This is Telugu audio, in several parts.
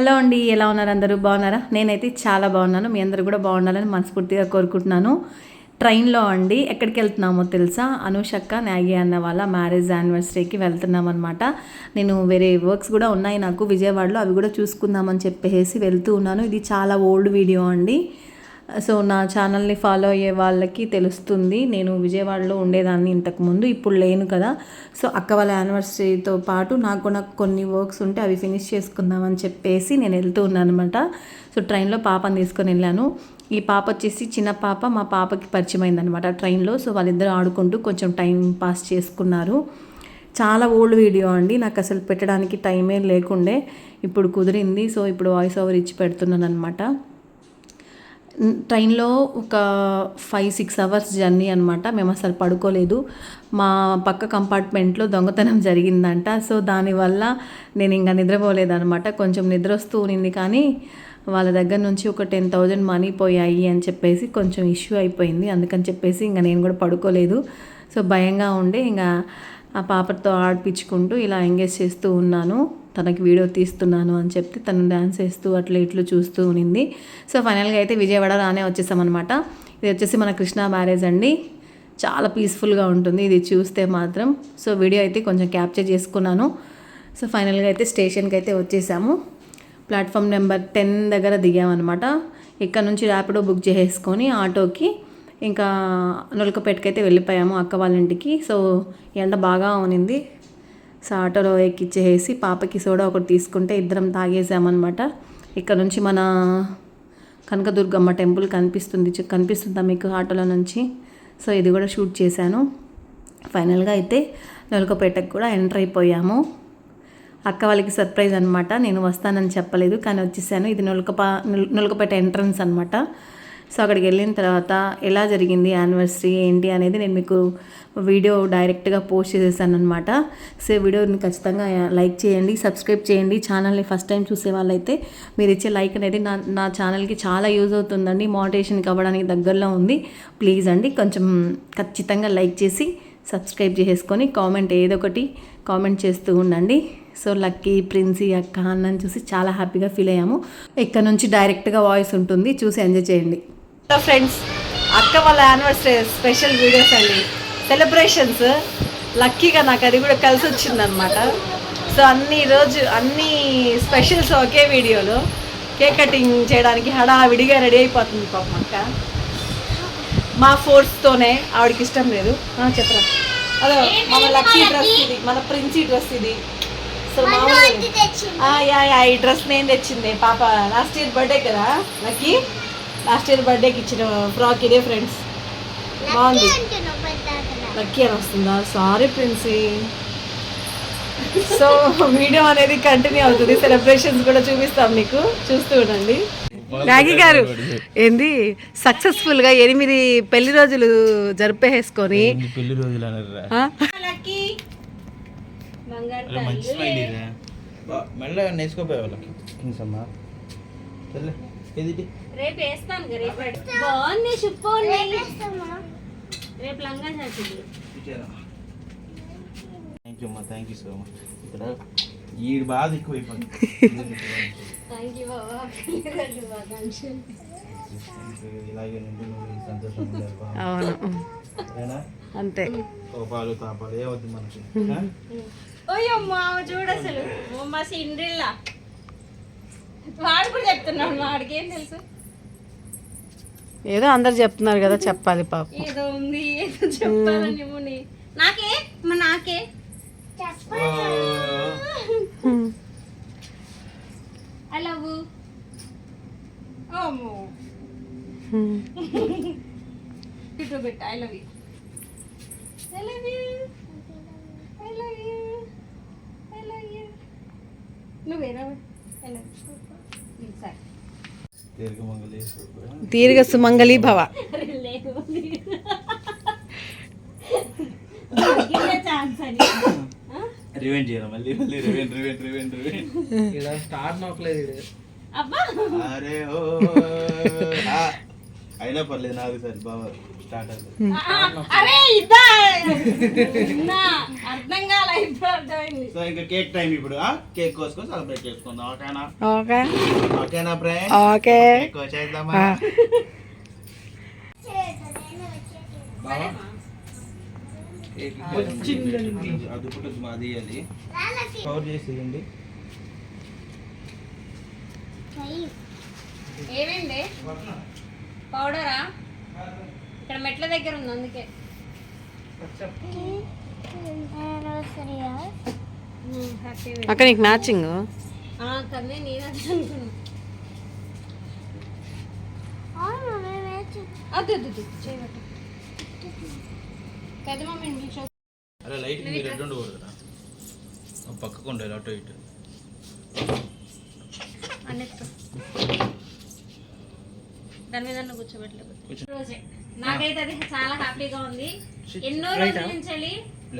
హలో అండి ఎలా ఉన్నారు అందరూ? బాగున్నారా? నేనైతే చాలా బాగున్నాను. మీ అందరూ కూడా బాగుండాలని మనస్ఫూర్తిగా కోరుకుంటున్నాను. ట్రైన్లో అండి ఎక్కడికి వెళ్తున్నామో తెలుసా? అనుషక్క నాగి అన్న వాళ్ళ మ్యారేజ్ యానివర్సరీకి వెళ్తున్నాం అనమాట నేను వేరే వర్క్స్ కూడా ఉన్నాయి నాకు. విజయవాడలో అవి కూడా చూసుకుందామని చెప్పేసి వెళ్తూ ఉన్నాను. ఇది చాలా ఓల్డ్ వీడియో అండి. సో నా ఛానల్ని ఫాలో అయ్యే వాళ్ళకి తెలుస్తుంది. నేను విజయవాడలో ఉండేదాన్ని ఇంతకుముందు ఇప్పుడు లేను కదా. సో అక్క వాళ్ళ యానివర్సరీతో పాటు నాకు నాకు కొన్ని వర్క్స్ ఉంటే అవి ఫినిష్ చేసుకుందామని చెప్పేసి నేను వెళ్తూ ఉన్నాను అనమాట సో ట్రైన్లో పాపని తీసుకొని వెళ్ళాను. ఈ పాప వచ్చేసి చిన్న పాప మా పాపకి పరిచయం అయిందనమాట ట్రైన్లో. సో వాళ్ళిద్దరూ ఆడుకుంటూ కొంచెం టైం పాస్ చేసుకున్నారు. చాలా ఓల్డ్ వీడియో అండి. నాకు అసలు పెట్టడానికి టైమే లేకుండే. ఇప్పుడు కుదిరింది. సో ఇప్పుడు వాయిస్ ఓవర్ ఇచ్చి పెడుతున్నాను అనమాట ట్రైన్లో ఒక ఫైవ్ సిక్స్ అవర్స్ జర్నీ అనమాట మేము అసలు పడుకోలేదు. మా పక్క కంపార్ట్మెంట్లో దొంగతనం జరిగిందంట. సో దానివల్ల నేను ఇంకా నిద్రపోలేదనమాట కొంచెం నిద్ర వస్తూ ఉన్నింది కానీ వాళ్ళ దగ్గర నుంచి ఒక టెన్ థౌజండ్ మనీ పోయాయి అని చెప్పేసి కొంచెం ఇష్యూ అయిపోయింది. అందుకని చెప్పేసి ఇంకా నేను కూడా పడుకోలేదు. సో భయంగా ఉండి ఇంకా ఆ పాపతో ఆడిపించుకుంటూ ఇలా ఎంగేజ్ చేస్తూ ఉన్నాను. తనకి వీడియో తీస్తున్నాను అని చెప్తే తను డ్యాన్స్ వేస్తూ అట్లా ఇట్లు చూస్తూ ఉన్నింది సో ఫైనల్గా అయితే విజయవాడ రానే వచ్చేసామన్నమాట. ఇది వచ్చేసి మన కృష్ణ మ్యారేజ్ అండి. చాలా పీస్ఫుల్గా ఉంటుంది. ఇది చూస్తే మాత్రం. సో వీడియో అయితే కొంచెం క్యాప్చర్ చేసుకున్నాను. సో ఫైనల్గా అయితే స్టేషన్కి అయితే వచ్చేసాము. ప్లాట్ఫామ్ నెంబర్ టెన్ దగ్గర దిగామన్నమాట. ఇక్కడ నుంచి ర్యాపిడో బుక్ చేసుకొని ఆటోకి ఇంకా నొలకపేటకైతే వెళ్ళిపోయాము అక్క వాళ్ళ ఇంటికి. సో ఎండ బాగా ఉనింది సో ఆటోలో ఎక్కిచ్చేసి పాపకి సోడా ఒకటి తీసుకుంటే ఇద్దరం తాగేసామన్నమాట. ఇక్కడ నుంచి మన కనకదుర్గమ్మ టెంపుల్ కనిపిస్తుంది కనిపిస్తుందా మీకు ఆటోలో నుంచి? సో ఇది కూడా షూట్ చేశాను. ఫైనల్గా అయితే నొలకపేటకు కూడా ఎంటర్ అయిపోయాము. అక్క వాళ్ళకి సర్ప్రైజ్ అనమాట నేను వస్తానని చెప్పలేదు కానీ వచ్చేసాను. ఇది నొలకపా నులకపేట నొలకపేట ఎంట్రన్స్ అనమాట సో అక్కడికి వెళ్ళిన తర్వాత ఎలా జరిగింది యానివర్సరీ ఏంటి అనేది నేను మీకు వీడియో డైరెక్ట్గా పోస్ట్ చేసేసాను అనమాట సో వీడియోని ఖచ్చితంగా లైక్ చేయండి సబ్స్క్రైబ్ చేయండి. ఛానల్ని ఫస్ట్ టైం చూసే వాళ్ళైతే మీరు ఇచ్చే లైక్ అనేది నా నా ఛానల్కి చాలా యూజ్ అవుతుందండి. మోటివేషన్కి అవ్వడానికి దగ్గరలో ఉంది. ప్లీజ్ అండి కొంచెం ఖచ్చితంగా లైక్ చేసి సబ్స్క్రైబ్ చేసుకొని కామెంట్ ఏదో ఒకటి కామెంట్ చేస్తూ ఉండండి. సో లక్కీ ప్రిన్సీ అక్క అన్నని చూసి చాలా హ్యాపీగా ఫీల్ అయ్యాము. ఇక్కడ నుంచి డైరెక్ట్గా వాయిస్ ఉంటుంది. చూసి ఎంజాయ్ చేయండి. ఫ్రెండ్స్ అక్క వాళ్ళ యానివర్సరీ స్పెషల్ వీడియోస్ అండి. సెలబ్రేషన్స్ లక్కీగా నాకు అది కూడా కలిసి వచ్చిందనమాట సో అన్ని రోజు అన్ని స్పెషల్స్ ఒకే వీడియోలో కేక్ కటింగ్ చేయడానికి హడావిడిగా రెడీ అయిపోతుంది పాపం అక్క. మా ఫోర్స్తోనే ఆవిడకి ఇష్టం లేదు. చెప్పరా. అదో మన లక్కీ డ్రెస్ ఇది మన ప్రిన్సీ డ్రెస్ ఇది. సో మామూలుగా ఆ, యా యా ఈ డ్రెస్ నేను తెచ్చింది. పాప లాస్ట్ ఇయర్ బర్త్డే కదా లక్కీ లాస్ట్ ఇయర్ బర్త్డేకి ఇచ్చిన ఫ్రాక్ ఇదే ఫ్రెండ్స్ బాగుంది. లక్కీ అని వస్తుందా? సారీ ప్రిన్సీ సో వీడియో అనేది కంటిన్యూ అవుతుంది. సెలబ్రేషన్స్ కూడా చూపిస్తాం మీకు. చూస్తూ ఉండండి. నాగి గారు ఏంది? సక్సెస్ఫుల్గా ఎనిమిది పెళ్ళి రోజులు జరిపేసుకొని పెళ్ళి రోజులు నేర్చుకోపోయే వాళ్ళకి రేపు వేస్తాను రేపు బాగుంది షుప్పు రేపు లంగా థ్యాంక్ యూ అమ్మా. థ్యాంక్ యూ సో మచ్ ఇక్కడ ఈ బాధ ఎక్కువైపోయింది. థ్యాంక్ యూ బాబా ఇలాగే నుండి సంతోషంగా. అవును. అంతే. కోపాలు తాపాలు ఏ వద్దు మనకి మామ చూడు అసలు. మా సిండ్రిల్లా. వాడు కూడా చెప్తున్నాడు వాడికి ఏం తెలుసు? ఏదో అందరు చెప్తున్నారు కదా చెప్పాలి పాప. ఏదో ఉంది ఏదో చెప్పాలని నాకే? మా నాకే? I love ఓమో I love you I love you I love you I love you నువ్వేనా? ఐ లవ్ యూ సరే. దీర్ఘ సుమంగళి భవ. లేదు ఛాన్స్ అని రివెంజ్ చేయాలి మళ్ళీ? మళ్ళీ రివెంజ్ రివెంజ్ రివెంజ్ రివెంజ్ ఇలా స్టార్ట్ నొక్కలేదు అబ్బా! అరే ఓ ఆ. అయినా పర్లేదు నాకు సరే అవుతుంది అరే ఇద్దా ఇన్నా. అర్థం కాలే ఇప్పుడు అర్థమైంది. సో ఇంకా కేక్ టైం ఇప్పుడు కేక్ కోసుకొని సెలబ్రేట్ చేసుకుందాం ఓకేనా? ఓకే. ఓకేనా ఫ్రెండ్ ఓకే. కేక్ కోసేద్దామా? అది ఇప్పుడు మాది అది. కవర్ చేసేయండి ఏమైంది? పౌడరా? ఇక్కడ మెట్ల దగ్గర ఉంది అందుకే. హ్యాపీ అక్క నీకు మ్యాచింగ్ కదే నేను అది అనుకున్నా. అద్దు అద్దు అద్దు, చేయబట్టు. పెద్ద మమ్మీ ఇంగ్లీష్ అరే లైట్ మీరు రెడ్ ఒక పక్కకు ఉండాలి అటు ఇటు. దాని మీద కూర్చోబెట్టలేదు నాకైతే అది చాలా హ్యాపీగా ఉంది. ఎన్నో రోజుల నుంచి వెళ్ళి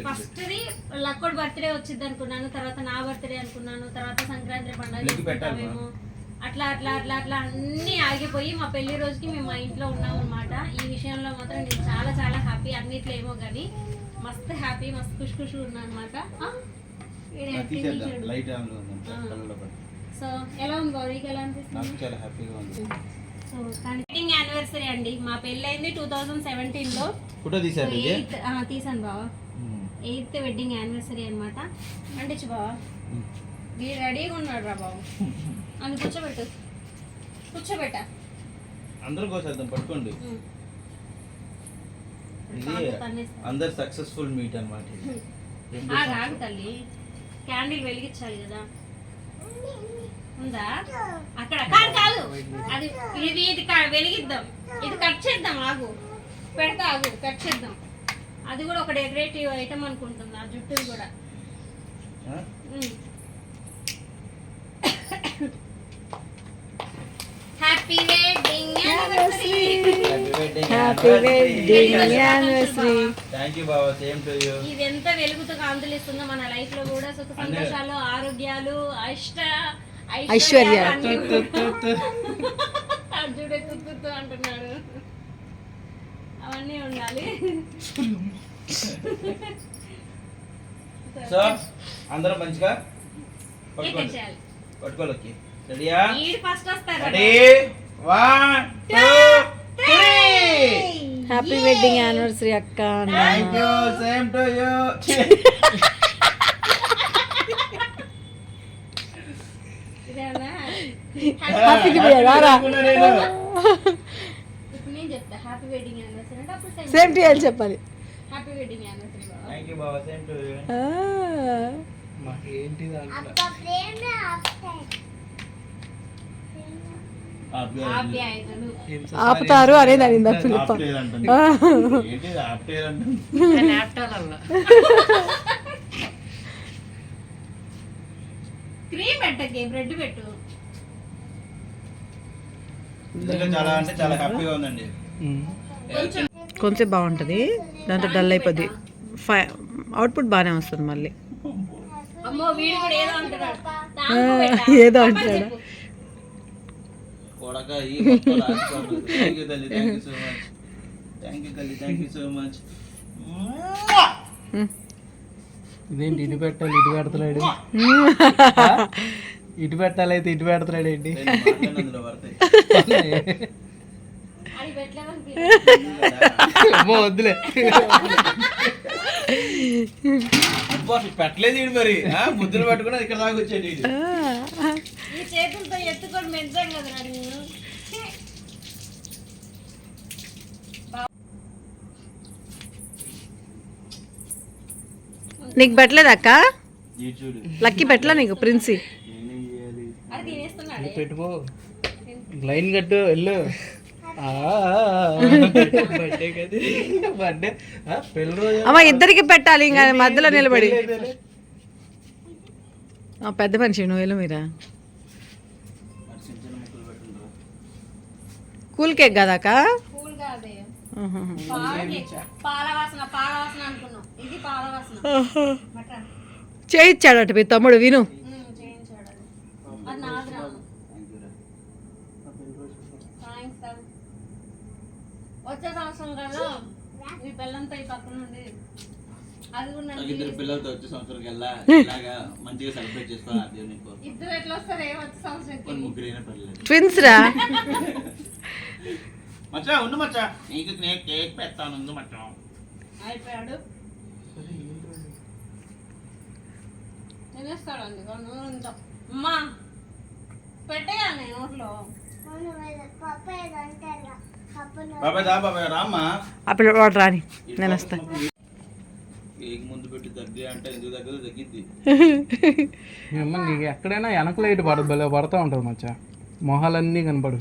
ఫస్ట్ ది లక్కోడ్ బర్త్డే వచ్చింది అనుకున్నాను తర్వాత నా బర్త్డే అనుకున్నాను తర్వాత సంక్రాంతి పండుగ చేసుకుంటామేమో. అట్లా అట్లా అట్లా అట్లా అన్ని ఆగిపోయి మా పెళ్ళి రోజుకి మేము మా ఇంట్లో ఉన్నాం అనమాట ఈ విషయంలో మాత్రం నేను చాలా చాలా హ్యాపీ. అన్నిట్లో ఏమో కానీ మస్తు హ్యాపీ మస్తు ఖుషి ఖుషి ఉన్నా అనమాట సో ఎలా ఉంది గౌరీకి ఎలా అనిపిస్తుంది? సో యానివర్సరీ అండి. మా పెళ్ళి అయింది టూ థౌజండ్ సెవెంటీన్లో. ఫోటో తీసారు ఎయిత్ తీసాను బావా. ఎయిత్ వెడ్డింగ్ యానివర్సరీ అనమాట అంటించు బావా. వీడు రెడీగా ఉన్నాడు రా బాబు అని కూర్చోబెట్టు. కూర్చోబెట్ట. అందరం కోసేద్దాం పట్టుకోండి. ఇది అందరు సక్సెస్ఫుల్ మీట్ అనమాట ఆగు తల్లి. క్యాండిల్ వెలిగించాలి కదా. ఉందా? అక్కడ. కాదు కాదు. అది ఇది ఇది వెలిగిద్దాం. ఇది కట్ చేద్దాం ఆగు. పెడతా ఆగు. కట్ చేద్దాం. అది కూడా ఒక డెకరేటివ్ ఐటమ్ అనుకుంటుంది ఆ జుట్టు కూడా. Happy wedding happy wedding anniversary thank you Baba same to you ఇది ఎంత వెలుగుతో కాంతులిస్తుందో మన లైఫ్లో కూడా సుఖ సంతోషాలు ఆరోగ్యాలు ఇష్ట ఐశ్వర్యాలు. అర్జుడే తుత్తు అంటున్నాడు. అవన్నీ ఉండాలి. సో అందరం మంచిగా కేక్ పట్టుకోండి. చేయాలి పట్టుకోలకి. రెడీయా? ఈడు ఫస్ట్ వస్తారు ready? One two three. Happy wedding anniversary అక్క thank you same to you ఇదేనా హ్యాపీ రారా ఇప్పుడు నేను చెప్తా హ్యాపీ వెడ్డింగ్ యానివర్సరీ అంటే అప్పుడు సేమ్ టీ అని చెప్పాలి హ్యాపీ వెడ్డింగ్ యానివర్సరీ బాబా థ్యాంక్ సేమ్ టు యూ ఆ. ఆప్యాయతలు. ఆపుతారు అనేది అనిందా పిలుప. క్రీమ్ పెట్టకే బ్రెడ్ పెట్టు. చాలా అంటే చాలా హ్యాపీగా ఉందండి. కొంచెం బాగుంటుంది. దాంతో డల్ అయిపోద్ది. ఫై అవుట్పుట్ బాగానే వస్తుంది మళ్ళీ. అమ్మో వీడు కూడా ఏదో అంటున్నాడు. అంటాడా. ఇదేంటి ఇటు పెట్టాలి ఇటు పెడతలేడు? ఇటు పెట్టాలి అయితే ఇటు పెడతలేడు ఏంటి? వద్దులే. పెట్టలేదు ఈడు మరి. ఆ, ముద్దులు పట్టుకుని ఇక్కడ దాకా వచ్చాడు చేతులతో ఎత్తుకొని మెచ్చాం కదా నీకు లక్కీ పెట్టలే నీకు ప్రిన్సీ? అది తినేస్తున్నాడే పెట్టుకో లైన్ కట్టు వెళ్ళు బర్త్డే కదా బర్త్డే పెళ్ళి రోజు అమ్మ ఇద్దరికి పెట్టాలి ఇంకా మధ్యలో నిలబడి ఆ, పెద్ద మనిషి నువ్వు వెళ్ళు మీరా. కూల్ కేక్ కదా అక్క కూల్ కాదే ఆహా. పాల కేక్. పాల వాసన పాల వాసన అనుకున్నాం ఇది పాల వాసన బట్రా చేయించాడట మీ తమ్ముడు విను ఉమ్, చేయించాడు అది. అది నాది రాను Thank you రా. థ్యాంక్స్ రా మీ ఈ పక్కన నుండి. అది కూడా ఇద్దరు పిల్లలతో వచ్చే సంవత్సరం కల్లా ఇలాగా మంచిగా సెలబ్రేట్ చేసుకోవాలి ఇద్దరు ఎట్లా వస్తారే? వచ్చే సంవత్సరం కొన్ని ముగ్గురు అయినా పర్లేదు. ట్విన్స్ రా మచ్చా ఉండు మచ్చా. నీకు నేను కేక్ పెడతాను ఉండు మచ్చా. అయిపోయాడు. తినేస్తాడు అందుకో ఉంచు. అమ్మా పెట్టేయాలి నేను నోట్లో. ఆ పిల్ల వాడు రాని నేను వస్తా. కేక్ ముందు పెట్టి దగ్గర అంటే ఎందుకు దగ్గర తగ్గిద్ది ఏమో నీకు ఎక్కడైనా వెనక లైట్ పడ భలే పడతా ఉంటుంది మచ్చా. మొహాలన్నీ కనపడు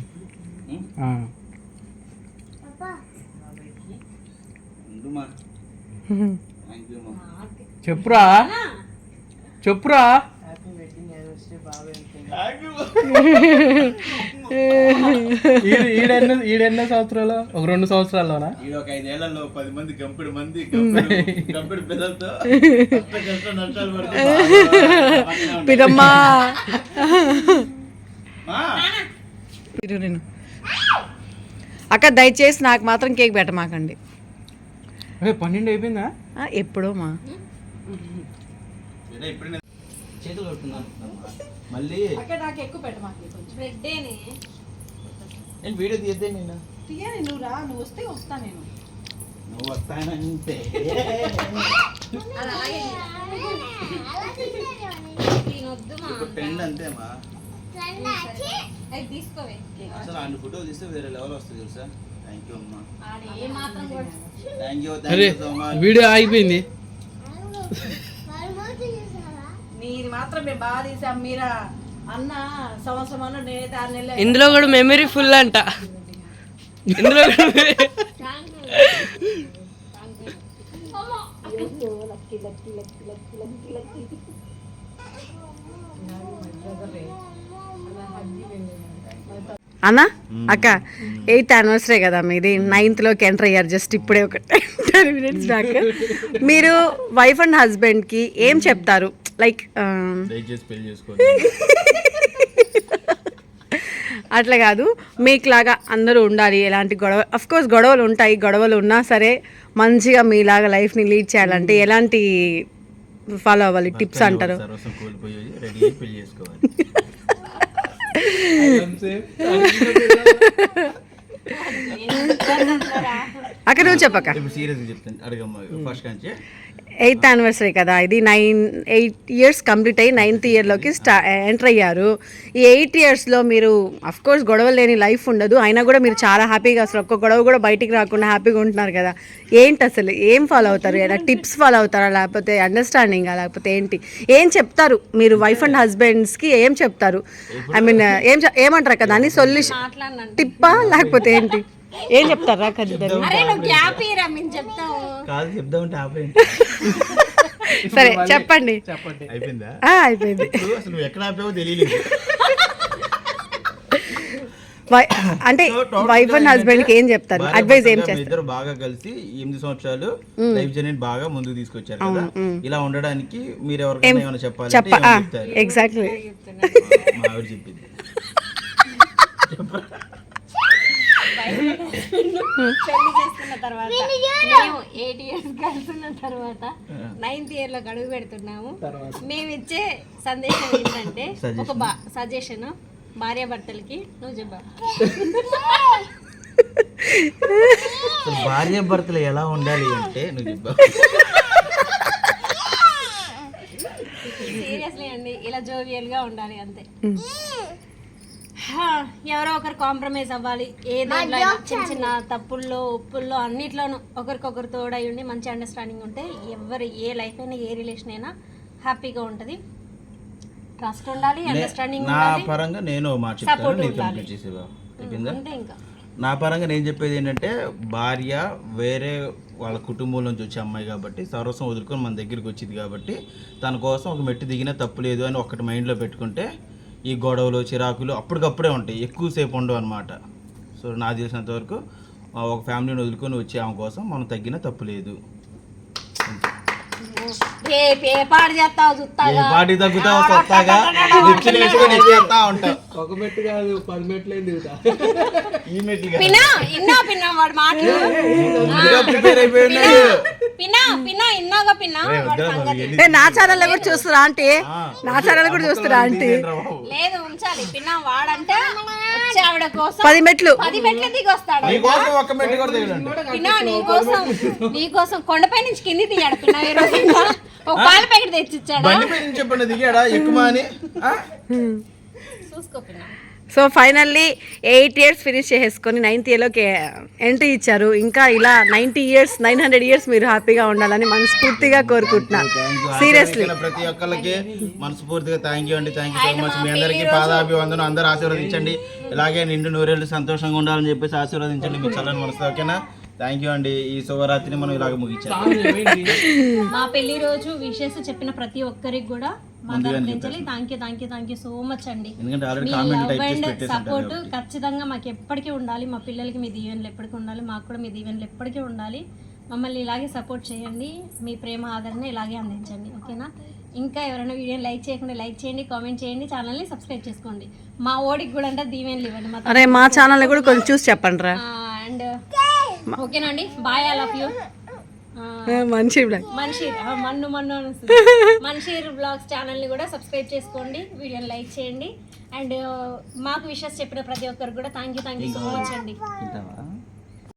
చెప్పురా. చెప్పురా. ఈడెన్నో ఈడెన్నో సంవత్సరాలు? ఒక రెండు సంవత్సరాల్లోనా? ఈ ఒక ఐదేళ్ళలో పది మంది గంపెడు మంది గంపెడు పిల్లలతో నష్టాలు పడితే బాగా బాగానే ఉంటాయి. పిరమ్మా మా, ఇరు నేను అక్క దయచేసి నాకు మాత్రం కేక్ పెట్టమాకండి. అరే పన్నెండు అయిపోయిందా? ఎప్పుడో మా. చేతులు మళ్ళీ? నాకు ఎక్కువ పెట్టమాకండి కొంచెం. బ్రెడ్డేనే నేను వీడియో తీద్దే నిన్న. తీయాలి నువ్వు రా నువ్వు వస్తే వస్తా నేను. నువ్వు వస్తానంటే. ఇప్పుడు ట్రెండ్ అంతేమా? అది తీసుకోవే. అసలు అన్ని ఫోటోలు తీస్తే వేరే లెవెల్ వస్తుంది తెలుసా? థ్యాంక్ యూ అమ్మా. ఆడ ఏ మాత్రం కూడా థ్యాంక్ యూ థ్యాంక్ అరే యూ సో మచ్ వీడియో ఆగిపోయింది మీది మాత్రం మేము బాగా తీసాం. మీరా అన్న సంవత్సరం అన్న నేనైతే ఆరు నెలలు ఇందులో కూడా మెమరీ ఫుల్ అంట. ఇందులో అన్న అక్క ఎయిత్ యానివర్సరీ కదా మీది. నైన్త్లోకి ఎంటర్ అయ్యారు. జస్ట్ ఇప్పుడే ఒక టెన్ మినిట్స్ బ్యాక్ మీరు వైఫ్ అండ్ హస్బెండ్కి ఏం చెప్తారు? లైక్ చేసుకోండి అట్లా కాదు. మీకులాగా అందరూ ఉండాలి. ఎలాంటి గొడవ అఫ్ కోర్స్ గొడవలు ఉంటాయి. గొడవలు ఉన్నా సరే మంచిగా మీలాగా లైఫ్ని లీడ్ చేయాలంటే ఎలాంటి ఫాలో అవ్వాలి? టిప్స్ అంటారు. సర్వస్వం కోల్పోయి రెడీ పెళ్ళి చేసుకోవాలి. అక్కడ నువ్వు చెప్పక ఇప్పుడు సీరియస్గా చెప్తాను. అడగమ్మా ఫస్ట్ కంచి. ఎయిత్ యానివర్సరీ కదా. ఇది నైన్ ఎయిట్ ఇయర్స్ కంప్లీట్ అయ్యి నైన్త్ ఇయర్లోకి స్టా ఎంటర్ అయ్యారు. ఈ ఎయిట్ ఇయర్స్లో మీరు కోర్స్ గొడవ లేని లైఫ్ ఉండదు. అయినా కూడా మీరు చాలా హ్యాపీగా అసలు ఒక్క గొడవ కూడా బయటికి రాకుండా హ్యాపీగా ఉంటున్నారు కదా. ఏంటి అసలు? ఏం ఫాలో అవుతారు? ఎలా టిప్స్ ఫాలో అవుతారా? లేకపోతే అండర్స్టాండింగా లేకపోతే ఏంటి? ఏం చెప్తారు? మీరు వైఫ్ అండ్ హస్బెండ్స్కి ఏం చెప్తారు? ఐ మీన్ ఏం ఏమంటారు కదా? అని సొల్యూషన్ టిప్పా? లేకపోతే ఏంటి? ఏం చెప్తారా కాదు ఆపేయండి. సరే చెప్పండి. చెప్పండి. అయిపోయిందా? ఆ, అయిపోయింది. ఇప్పుడు అసలు నువ్వు ఎక్కడ ఆపావో తెలియలేదు. వై- అంటే So, total వైఫ్ అండ్ హస్బెండ్కి ఏం చెప్తారు? భార్య అడ్వైస్ ఏం భర్తగా మీ చేస్తారు? ఇద్దరు బాగా కలిసి ఎనిమిది సంవత్సరాలు లైఫ్ జర్నీ బాగా ముందుకు తీసుకొచ్చారు కదా. ఇలా ఉండడానికి మీరు ఎవరికైనా ఏమైనా చెప్పాలి చెప్ప ఏమని చెప్తారు? ఎగ్జాక్ట్లీ మా ఆవిడ చెప్పింది. పెళ్ళి చేసుకున్న తర్వాత మేము ఎయిట్ ఇయర్స్ కలుసున్న తర్వాత నైన్త్ ఇయర్లో గడువు పెడుతున్నాము. మేము ఇచ్చే సందేశం ఏంటంటే ఒక బా సజెషన్ భార్య భర్తలకి నువ్వు చెప్పా. అసలు భార్య భర్తలు ఎలా ఉండాలి అంటే నువ్వు చెప్పావు సీరియస్లీ అండి ఇలా జోవియల్గా ఉండాలి అంతే. ఎవరో ఒకరు కాంప్రమైజ్ అవ్వాలి. ఏదైనా చిన్న చిన్న తప్పుల్లో ఉప్పుల్లో అన్నిట్లోనూ ఒకరికొకరు తోడై ఉండి మంచి అండర్స్టాండింగ్ ఉంటే ఎవరు ఏ లైఫ్ అయినా ఏ రిలేషన్ అయినా హ్యాపీగా ఉంటుంది. ట్రస్ట్ ఉండాలి అండర్స్టాండింగ్ నా పరంగా నేను ఇంకా. నా పరంగా నేను చెప్పేది ఏంటంటే భార్య వేరే వాళ్ళ కుటుంబం నుంచి వచ్చే అమ్మాయి కాబట్టి సర్వస్వం వదులుకొని మన దగ్గరికి వచ్చింది కాబట్టి తన కోసం ఒక మెట్టు దిగినా తప్పు లేదు అని ఒకటి మైండ్లో పెట్టుకుంటే ఈ గొడవలు చిరాకులు అప్పటికప్పుడే ఉంటాయి. ఎక్కువసేపు ఉండవు అనమాట సో నాకు తెలిసినంత వరకు ఒక ఫ్యామిలీని వదులుకొని వచ్చే ఆమె కోసం మనం తగ్గినా తప్పు లేదు. పాటి తగ్గుతావు కొత్తగా? నిచ్చెన వేసుకొని ఎక్కేస్తా ఉంటావు ఒక మెట్టు కాదు పది మెట్లు దిగుతా? ఈ మెట్లు ప్రిపేర్ అయిపోయి పిన్నా పిన్నా ఇన్నాగా పిన్నా రేయ్, వాడి వద్దురా బాబు, సంగతి. ఎన్ని- ఏ నా ఛానల్ కూడా చూస్తురా ఆంటీ? ఆ, నా ఛానల్ కూడా చూస్తురా ఆంటీ. లేదు ఉంచాలి. పిన్నా వాడంటే వచ్చే ఆవిడ కోసం పది మెట్లు. పది మెట్లు దిగి వస్తాడు నీకోసం ఒక్క మెట్టు కూడా దిగడండి పిన్నా నీ కోసం నీ కోసం కొండపై నుంచి కింది తీయాడు పిన్నా ఈ రోజు. ఇంకా. ఒక పాల ప్యాకెట్ తెచ్చిచ్చాడా? బండి పై నుంచి చెప్పండి దిగాడా ఎక్కుమా అని? ఆ? చూసుకో పిన్నా so finally eight years finish చేసేసుకొని నైన్త్ ఇయర్లోకి ఎంట్రీ ఇచ్చారు. ఇంకా ఇలా ninety years nine hundred years మీరు హ్యాపీగా ఉండాలని మనస్ఫూర్తిగా కోరుకుంటున్నా. Thank you. సీరియస్లీ. ప్రతి ఒక్కరికి మనస్ఫూర్తిగా థ్యాంక్ యూ అండి థ్యాంక్ యూ సో మచ్ మీ అందరికీ పాదాభివందనం అందరూ ఆశీర్వదించండి. ఇలాగే నిండు నూరేళ్ళు సంతోషంగా ఉండాలని చెప్పేసి ఆశీర్వదించండి మీ చల్లని మనసు ఓకేనా? థ్యాంక్ యూ అండి. ఈ శుభరాత్రిని మనం ఇలాగ ముగించాం మా పెళ్ళి రోజు విషెస్ చెప్పిన ప్రతి ఒక్కరికి కూడా thank you thank you thank you so much అండి. ఎందుకంటే ఆల్రెడీ మీ కామెంట్ లవ్ టైప్ చేసి అండ్ పెట్టేసి సపోర్ట్ ఖచ్చితంగా మాకు ఎప్పటికీ ఉండాలి. మా పిల్లలకి మీ దీవెనలు ఎప్పటికీ ఉండాలి. మాకు కూడా మీ దీవెనలు ఎప్పటికీ ఉండాలి. మమ్మల్ని ఇలాగే సపోర్ట్ చేయండి. మీ ప్రేమ ఆదరణ ఇలాగే అందించండి. ఓకేనా? ఇంకా ఎవరైనా వీడియోని లైక్ చేయకుండా లైక్ చేయండి కామెంట్ చేయండి ఛానల్ని సబ్స్క్రైబ్ చేసుకోండి. మా ఓడికి కూడా అంటే దీవెనలు ఇవ్వండి. మా అరే మా ఛానల్ని కూడా కొంచెం చూసి చెప్పండి రా అండ్? ఓకేనండి బాయ్ ఐ లవ్ యూ మంచి బ్లాగ్ మన్షీర్ ఆ, మన్ను మన్ను. మన్షీర్ బ్లాగ్స్ ఛానల్ని కూడా సబ్స్క్రైబ్ చేసుకోండి వీడియోని లైక్ చేయండి. అండ్ మాకు విషెస్ చెప్పిన ప్రతి ఒక్కరికి కూడా thank you thank you so much అండి.